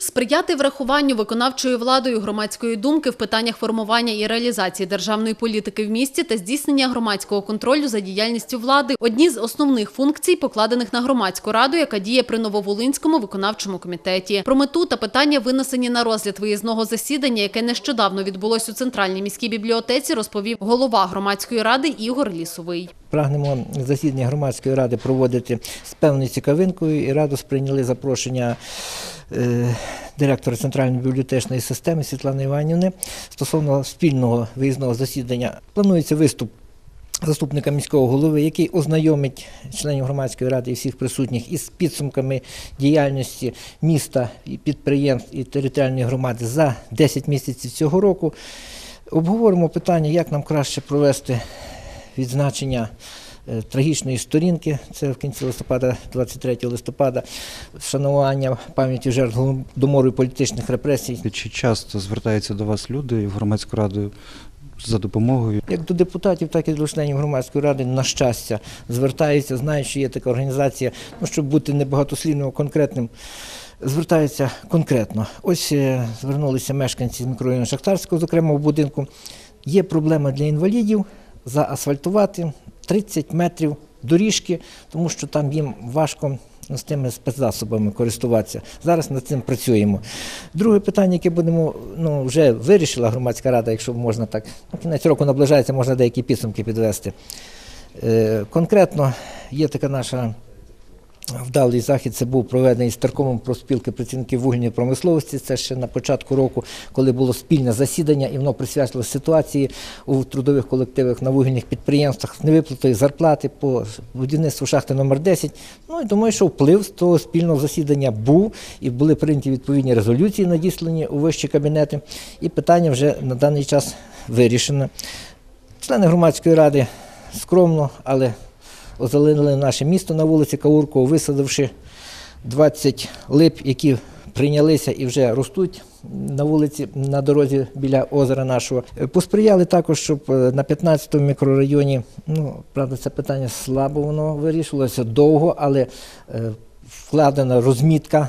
Сприяти врахуванню виконавчою владою громадської думки в питаннях формування і реалізації державної політики в місті та здійснення громадського контролю за діяльністю влади – одні з основних функцій, покладених на громадську раду, яка діє при Нововолинському виконавчому комітеті. Про мету та питання винесені на розгляд виїзного засідання, яке нещодавно відбулось у центральній міській бібліотеці, розповів голова громадської ради Ігор Лісовий. Прагнемо засідання громадської ради проводити з певною цікавинкою і раду сприйняли запрошення директора центральної бібліотечної системи Світлани Іванівни стосовно спільного виїзного засідання. Планується виступ заступника міського голови, який ознайомить членів громадської ради і всіх присутніх із підсумками діяльності міста, і підприємств і територіальної громади за 10 місяців цього року. Обговоримо питання, як нам краще провести відзначення е, трагічної сторінки, це в кінці листопада, 23 листопада, вшанування пам'яті жертв голодомору і політичних репресій. Чи часто звертаються до вас люди в громадську раду за допомогою? Як до депутатів, так і до членів громадської ради, на щастя, звертаються, знають, що є така організація, ну, щоб бути небагатослівним, конкретним. Звертаються конкретно. Ось е, звернулися мешканці з мікрорайону Шахтарського, зокрема в будинку. Є проблема для інвалідів заасфальтувати 30 метрів доріжки, тому що там їм важко з тими спецзасобами користуватися. Зараз над цим працюємо. Друге питання, яке будемо, ну, вже вирішила громадська рада, якщо можна так, ну, кінець року наближається, можна деякі підсумки підвести. Е, конкретно є така наша Вдалий захід це був проведений з Теркомом профспілки працівників вугільної промисловості. Це ще на початку року, коли було спільне засідання, і воно присвячувалося ситуації у трудових колективах на вугільних підприємствах з невиплатою зарплати по будівництву шахти номер 10 Ну і думаю, що вплив з того спільного засідання був, і були прийняті відповідні резолюції, надіслані у вищі кабінети. І питання вже на даний час вирішено. Члени громадської ради скромно, але озеленили наше місто на вулиці Кауркова, висадивши 20 лип, які прийнялися і вже ростуть на вулиці, на дорозі біля озера нашого. Е, Посприяли також, щоб е, на 15-му мікрорайоні, ну, правда, це питання слабо воно вирішувалося довго, але е, вкладена розмітка,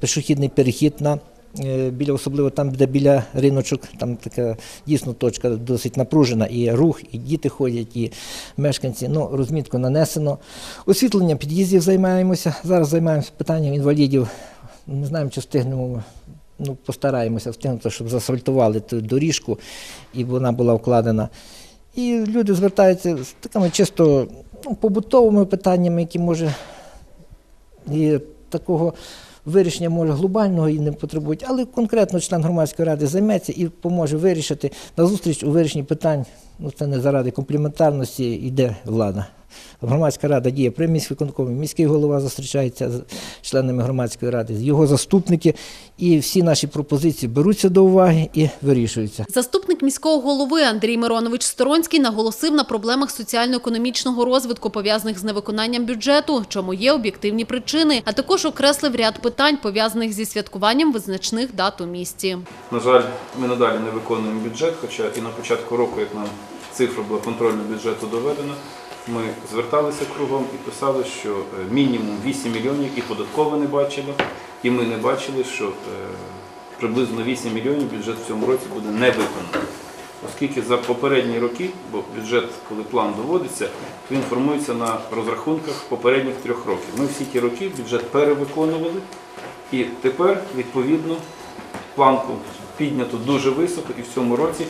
пішохідний перехід на біля, особливо там, де біля риночок, там така дійсно точка досить напружена, і рух, і діти ходять, і мешканці. Ну, розмітку нанесено. Освітлення під'їздів займаємося. Зараз займаємося питанням інвалідів. Не знаємо, чи встигнемо. Ну, постараємося встигнути, щоб заасфальтували ту доріжку, і вона була вкладена. І люди звертаються з такими чисто ну, побутовими питаннями, які може і такого вирішення може глобального і не потребують, але конкретно член громадської ради займеться і поможе вирішити. На зустріч у вирішенні питань, ну це не заради компліментарності, йде влада. Громадська рада діє при міськвиконкомі, міський голова зустрічається з членами громадської ради, його заступники, і всі наші пропозиції беруться до уваги і вирішуються. Заступник міського голови Андрій Миронович Сторонський наголосив на проблемах соціально-економічного розвитку, пов'язаних з невиконанням бюджету, чому є об'єктивні причини, а також окреслив ряд питань, пов'язаних зі святкуванням визначних дат у місті. На жаль, ми надалі не виконуємо бюджет, хоча і на початку року, як нам цифра була контрольного бюджету доведена, ми зверталися кругом і писали, що е, мінімум 8 мільйонів і податково не бачили, і ми не бачили, що е, приблизно 8 мільйонів бюджет в цьому році буде не виконаний. Оскільки за попередні роки, бо бюджет, коли план доводиться, він формується на розрахунках попередніх трьох років. Ми всі ті роки бюджет перевиконували, і тепер, відповідно, планку піднято дуже високо, і в цьому році,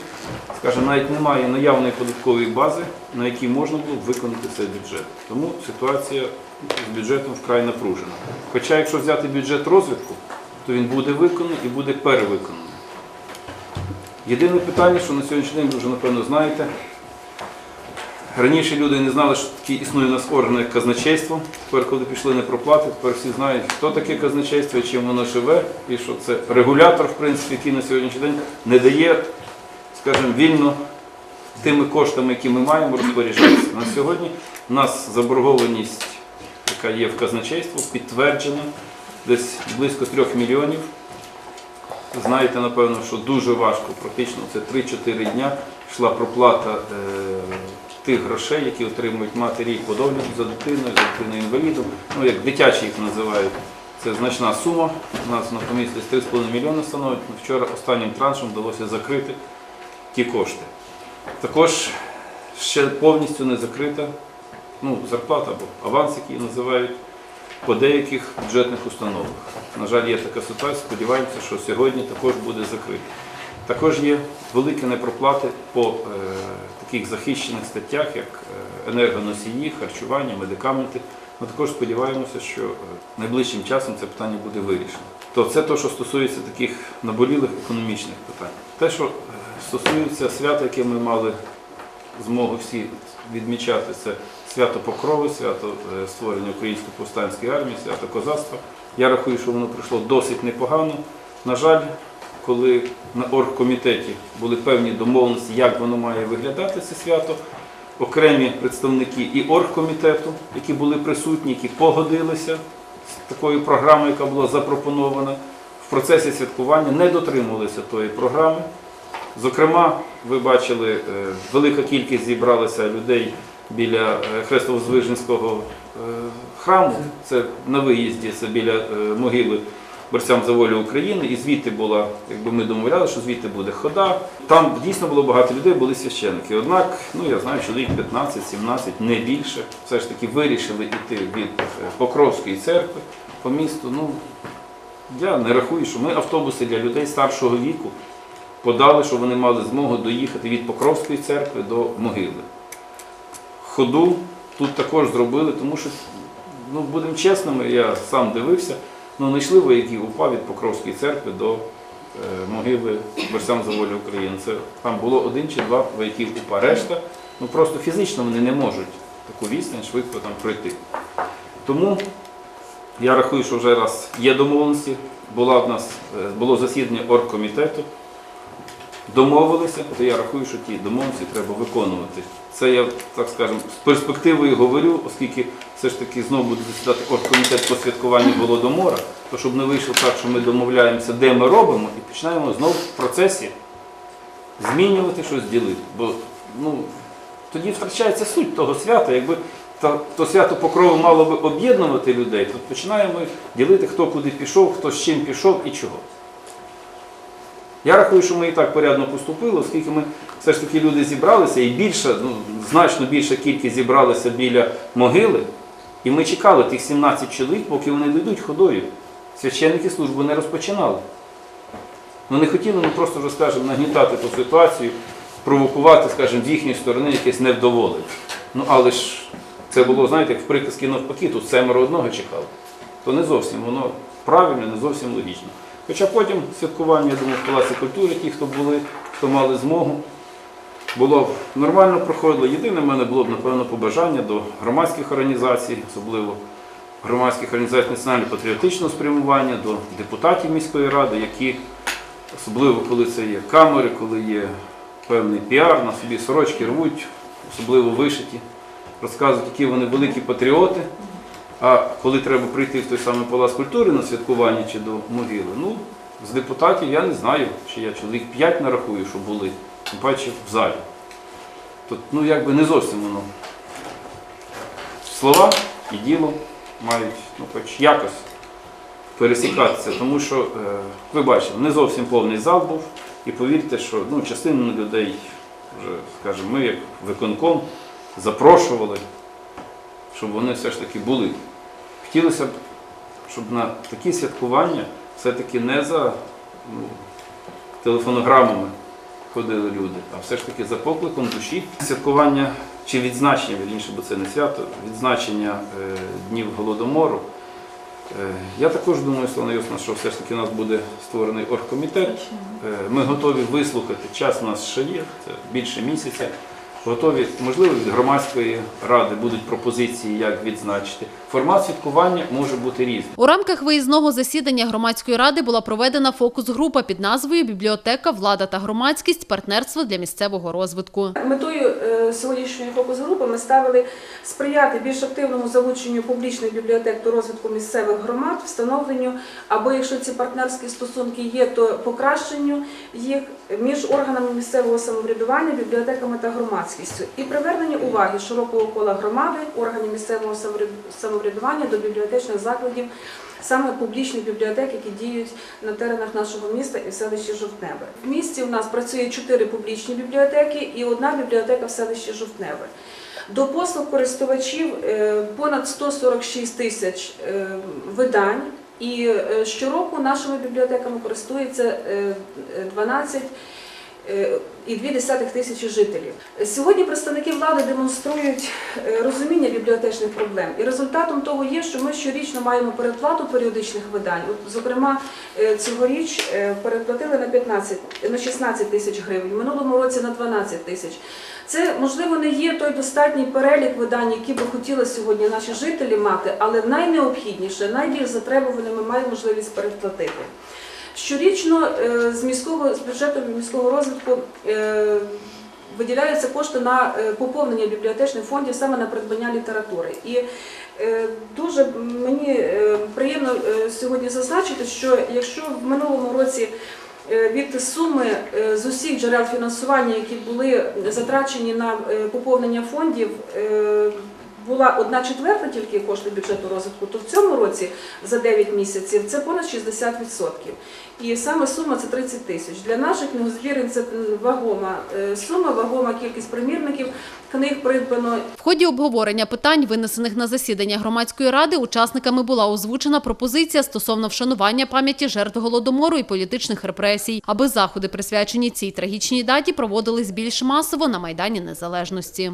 скажімо, навіть немає наявної податкової бази, на якій можна було б виконати цей бюджет. Тому ситуація з бюджетом вкрай напружена. Хоча, якщо взяти бюджет розвитку, то він буде виконаний і буде перевиконаний. Єдине питання, що на сьогоднішній день ви вже напевно знаєте. Раніше люди не знали, що такі існує у нас органи як казначейство. Тепер, коли пішли непроплати, тепер всі знають, хто таке казначейство, і чим воно живе, і що це регулятор, в принципі, який на сьогоднішній день не дає, скажімо, вільно тими коштами, які ми маємо, розпоряджатися. На сьогодні у нас заборгованість, яка є в казначействі, підтверджена десь близько трьох мільйонів. Знаєте, напевно, що дуже важко, практично це 3-4 дня йшла проплата е, тих грошей, які отримують матері по догляду за дитиною, за дитиною інвалідом, ну як дитячі їх називають. Це значна сума. У нас на помістились 3,5 мільйони становить. Вчора останнім траншем вдалося закрити ті кошти. Також ще повністю не закрита ну, зарплата або аванс, який називають, по деяких бюджетних установах. На жаль, є така ситуація, сподіваємося, що сьогодні також буде закрито. Також є великі непроплати по е, таких захищених статтях, як е, енергоносії, харчування, медикаменти. Ми також сподіваємося, що е, найближчим часом це питання буде вирішено. То це те, що стосується таких наболілих економічних питань. Те, що е, стосується свята, яке ми мали змогу всі відмічати, це свято Покрови, свято створення Української повстанської армії, свято козацтва. Я рахую, що воно пройшло досить непогано. На жаль, коли на оргкомітеті були певні домовленості, як воно має виглядати це свято, окремі представники і оргкомітету, які були присутні, які погодилися з такою програмою, яка була запропонована, в процесі святкування не дотримувалися тої програми. Зокрема, ви бачили, е, велика кількість зібралася людей біля е, Хрестово-Звиженського е, храму. Це на виїзді, це біля могили борцям за волю України. І звідти була, якби ми домовляли, що звідти буде хода. Там дійсно було багато людей, були священники. Однак, ну я знаю, чоловік 15-17, не більше, все ж таки вирішили йти від е, Покровської церкви по місту. Ну, я не рахую, що ми автобуси для людей старшого віку подали, щоб вони мали змогу доїхати від Покровської церкви до могили. Ходу тут також зробили, тому що, ну, будемо чесними, я сам дивився, ну, не йшли вояки УПА від Покровської церкви до е, могили борцям за волю України. Це там було один чи два вояків УПА. Решта, ну просто фізично вони не можуть таку відстань швидко там пройти. Тому я рахую, що вже раз є домовленості, була в нас, е, було засідання оргкомітету, домовилися, то я рахую, що ті домовленості треба виконувати. Це я, так скажемо, з перспективою говорю, оскільки все ж таки знову буде засідати оргкомітет по святкуванню Голодомора, то щоб не вийшло так, що ми домовляємося, де ми робимо, і починаємо знову в процесі змінювати щось ділити. Бо ну, тоді втрачається суть того свята. Якби та, то свято покрови мало би об'єднувати людей, то починаємо ділити, хто куди пішов, хто з чим пішов і чого. Я рахую, що ми і так порядно поступили, оскільки ми все ж таки люди зібралися, і більша, ну, значно більша кількість зібралася біля могили, і ми чекали тих 17 чоловік, поки вони дійдуть ходою. Священники службу не розпочинали. Ми не хотіли ми просто вже, скажімо, нагнітати ту ситуацію, провокувати, скажімо, з їхньої сторони якесь невдоволення. Ну, але ж це було, знаєте, як в приказці навпаки, тут семеро одного чекали. То не зовсім воно правильно, не зовсім логічно. Хоча потім святкування, я думаю, в Палаці культури, ті, хто були, хто мали змогу, було нормально проходило. Єдине в мене було б, напевно, побажання до громадських організацій, особливо громадських організацій національно-патріотичного спрямування, до депутатів міської ради, які, особливо коли це є камери, коли є певний піар, на собі сорочки рвуть, особливо вишиті, розказують, які вони великі патріоти. А коли треба прийти в той самий палац культури на святкування чи до могили, ну, з депутатів я не знаю, чи я чоловік 5 нарахую, що були, паче в залі. Тут, ну, якби не зовсім воно. Слова і діло мають ну, хоч якось пересікатися, тому що, е, ви бачили, не зовсім повний зал був, і повірте, що ну, частину людей, вже, скажімо, ми як виконком запрошували щоб вони все ж таки були. Хотілося б, щоб на такі святкування все-таки не за ну, телефонограмами ходили люди, а все ж таки за покликом душі. Святкування чи відзначення, вірніше, бо це не свято, відзначення е, днів Голодомору. Е, я також думаю, Слава Йосна, що все ж таки у нас буде створений оргкомітет. Е, Ми готові вислухати. Час у нас ще є, це більше місяця. Готові, можливо, від громадської ради будуть пропозиції, як відзначити. Формат святкування може бути різним. У рамках виїзного засідання громадської ради була проведена фокус-група під назвою Бібліотека, влада та громадськість партнерство для місцевого розвитку. Метою е, сьогоднішньої фокус-групи ми ставили сприяти більш активному залученню публічних бібліотек до розвитку місцевих громад, встановленню, або якщо ці партнерські стосунки є, то покращенню їх між органами місцевого самоврядування, бібліотеками та громадськістю, і привернення уваги широкого кола громади, органів місцевого самоврядування до бібліотечних закладів саме публічних бібліотек, які діють на теренах нашого міста і в селищі Жовтневе. В місті у нас працює чотири публічні бібліотеки і одна бібліотека в селищі Жовтневе. До послуг користувачів е, понад 146 тисяч е, видань, і е, щороку нашими бібліотеками користується е, е, 12 е, і 2 тисячі жителів. Сьогодні представники влади демонструють е, розуміння бібліотечних проблем. І результатом того є, що ми щорічно маємо передплату періодичних видань. От, зокрема, е, цьогоріч е, передплатили на 15, на 16 тисяч гривень, в минулому році на 12 тисяч. Це, можливо, не є той достатній перелік видань, які би хотіли сьогодні наші жителі мати, але найнеобхідніше, найбільш затребуване ми маємо можливість передплатити. Щорічно е, з міського з бюджету міського розвитку е, виділяються кошти на е, поповнення бібліотечних фондів саме на придбання літератури. І дуже мені приємно сьогодні зазначити, що якщо в минулому році від суми з усіх джерел фінансування, які були затрачені на поповнення фондів, була одна четверта тільки коштів бюджету розвитку, то в цьому році за 9 місяців це понад 60%. І саме сума це 30 тисяч. Для наших книгозбірень це вагома е, сума, вагома кількість примірників, книг придбано В ході обговорення питань, винесених на засідання громадської ради, учасниками була озвучена пропозиція стосовно вшанування пам'яті жертв голодомору і політичних репресій, аби заходи, присвячені цій трагічній даті, проводились більш масово на Майдані Незалежності.